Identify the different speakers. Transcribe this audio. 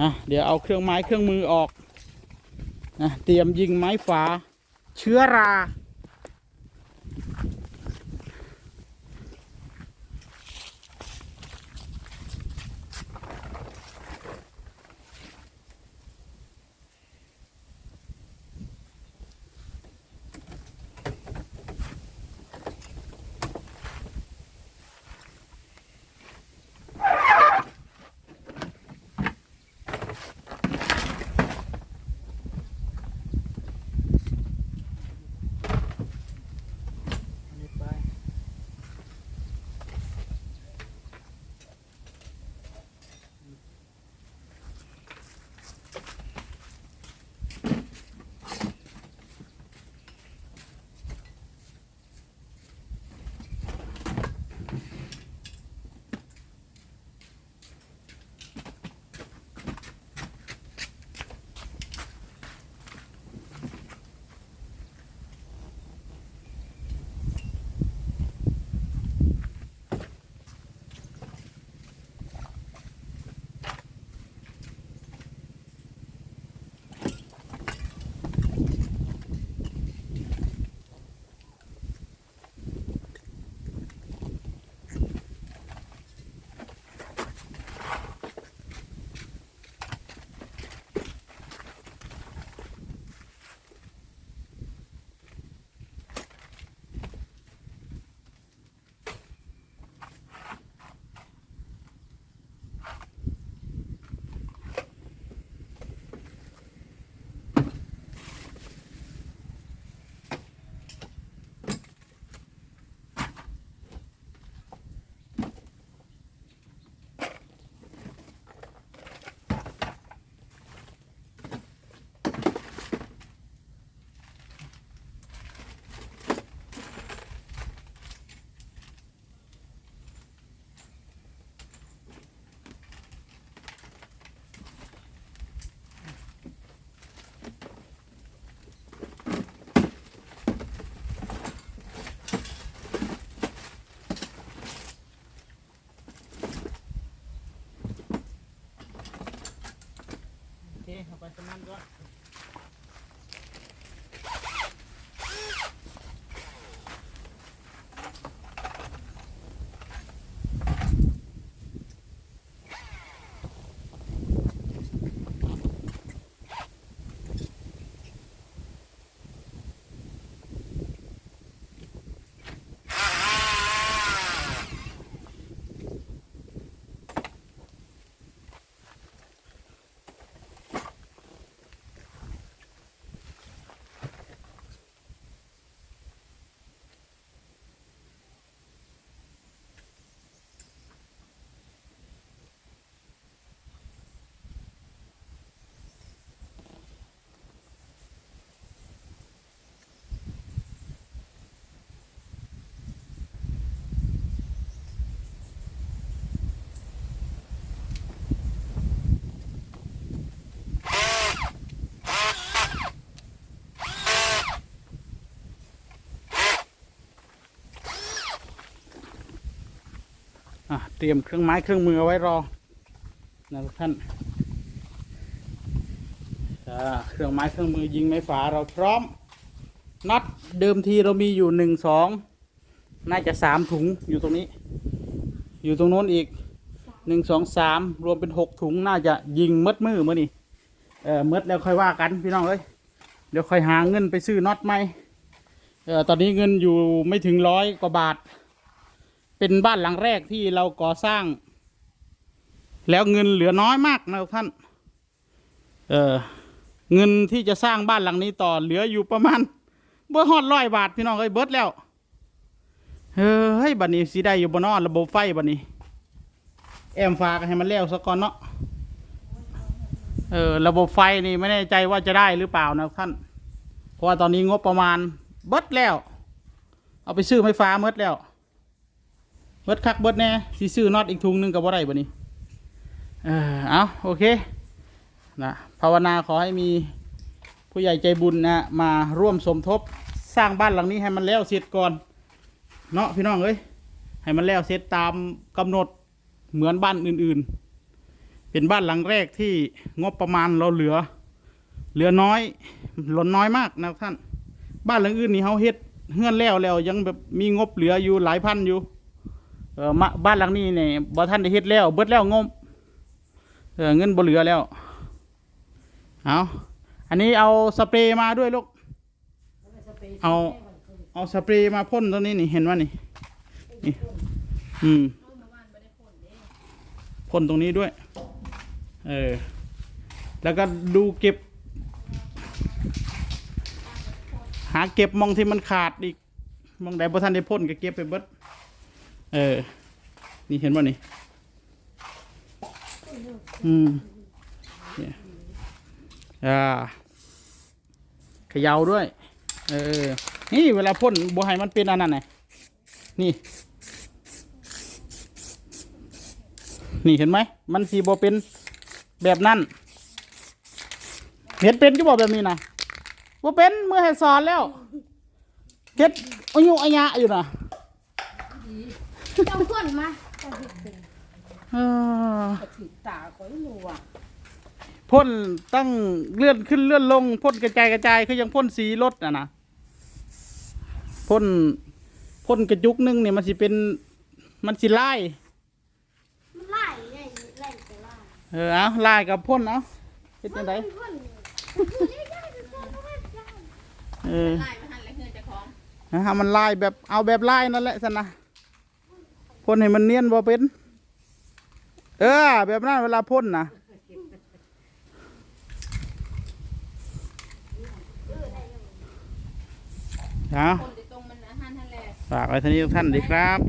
Speaker 1: อะเดี๋ยวเอาเครื่องไม้เครื่องมือออกนะเตรียมยิงไม้ฝาเชื้อรา ไปสมันก่อน เตรียมเครื่องไม้เครื่องมือเอาไว้รอนะทุกท่านเครื่องไม้เครื่องมือยิงไม้ฝาเราพร้อมน็อตเดิมทีเรามีอยู่หนึ่งสองน่าจะสามถุงอยู่ตรงนี้ อยู่ตรงโน้นอีกหนึ่งสองสามรวมเป็นหกถุงน่าจะยิงมัดมือมื่อนี่เออมัดแล้วค่อยว่ากันพี่น้องเอ้ยเดี๋ยวค่อยหาเงินไปซื้อน็อตใหมเออตอนนี้เงินอยู่ไม่ถึงร้อยกว่าบาท เป็นบ้านหลังแรกที่เราก่อสร้าง แล้วเงินเหลือน้อยมากนะท่าน เออเงินที่จะสร้างบ้านหลังนี้ต่อเหลืออยู่ประมาณเบ่ฮอดร้อยบาทพี่น้องเอ้ยเบิดแล้วเฮ้ยบัดนี้สิได้อยู่บนนอระบบไฟบัดนี้ แอมฟ้ากันให้มันแล้วซะก่อนเนาะเออระบบไฟนี่ไม่แน่ใจว่าจะได้หรือเปล่านะท่าน เพราะว่าตอนนี้งบประมาณเบิดแล้ว เอาไปซื้อไฟฟ้าเบิดแล้ว บิดคักเบิดแน่สิซื้อน็อตอีกถุงหนึงกับว่าไรบ่นี้เออเอาโอเคนะภาวนาขอให้มีผู้ใหญ่ใจบุญนะมาร่วมสมทบสร้างบ้านหลังนี้ให้มันแล้วเสร็จก่อนเนาะพี่น้องเอ้ยให้มันแล้วเสร็จตามกำหนดเหมือนบ้านอื่นเป็นบ้านหลังแรกที่งบประมาณเราเหลือ เหลือน้อยหล่นน้อยมากนะท่าน บ้านหลังอื่นนี่เขาเฮ็ดเฮือนแล้วแล้วยังแบบมีงบเหลืออยู่หลายพันอยู่ ออมาบ้านหลังนี้เนี่ยบ่ท่านได้เฮ็ดแล้ว เบิดแล้วงบเออเงินบ่เหลือแล้ว เอาอันนี้เอาสเปรย์มาด้วยลูก เอาเอาสเปรย์มาพ่นตรงนี้นี่เห็นว่านี่นี่ อืมพ่นตรงนี้ด้วย เออ แล้วก็ดูเก็บ หาเก็บมองที่มันขาดอีกมองใดบ่ทันได้พ่นก็เก็บไปเบิด เออ นี่เห็นป่ะนี่ อืมเนี่ยอ่าเขยาวด้วย เออ นี่เวลาพ่นบัวไห้มันเป็นอันนั้นไงนี่ นี่เห็นไหม มันสีบเป็นแบบนั้น เห็นเป็นก็บอกแบบนี้นะบ่เป็นเมื่อให้สอนแล้วเฮ็ดอายุอายะอยู่นะ
Speaker 2: เจ้าคนมาเจ้าเห็ดเป็น
Speaker 1: เออ
Speaker 2: กระถิตาคอยหนูอะ
Speaker 1: พ่นตั้งเลื่อนขึ้นเลื่อนลงพ่นกระจายกระจายคือยังพ่นสีรถอะนะพ่นพ่นกระจุกหนึงเนี่ยมันสิเป็นมันสิไล่
Speaker 2: มันไล่ไล่ไล่จะไล่
Speaker 1: เออเอาไล่กับพ่นเอาเป็นยังไง
Speaker 2: มันพ่นมันไม่ได้มันพ่นมันไม่ได้
Speaker 1: เออ
Speaker 3: ไล่มาหันแล้วเฮือนเจะของ
Speaker 1: นะฮะมันไล่แบบเอาแบบไล่นั่นแหละสินะ พ่นให้มันเนียนบ่เป็น เออ แบบนั้นเวลาพ่นนะเอา
Speaker 3: คนที่ตรงมันหันหันแหละ
Speaker 1: ฝากไว้ท่านี้ทุกท่านดีครับ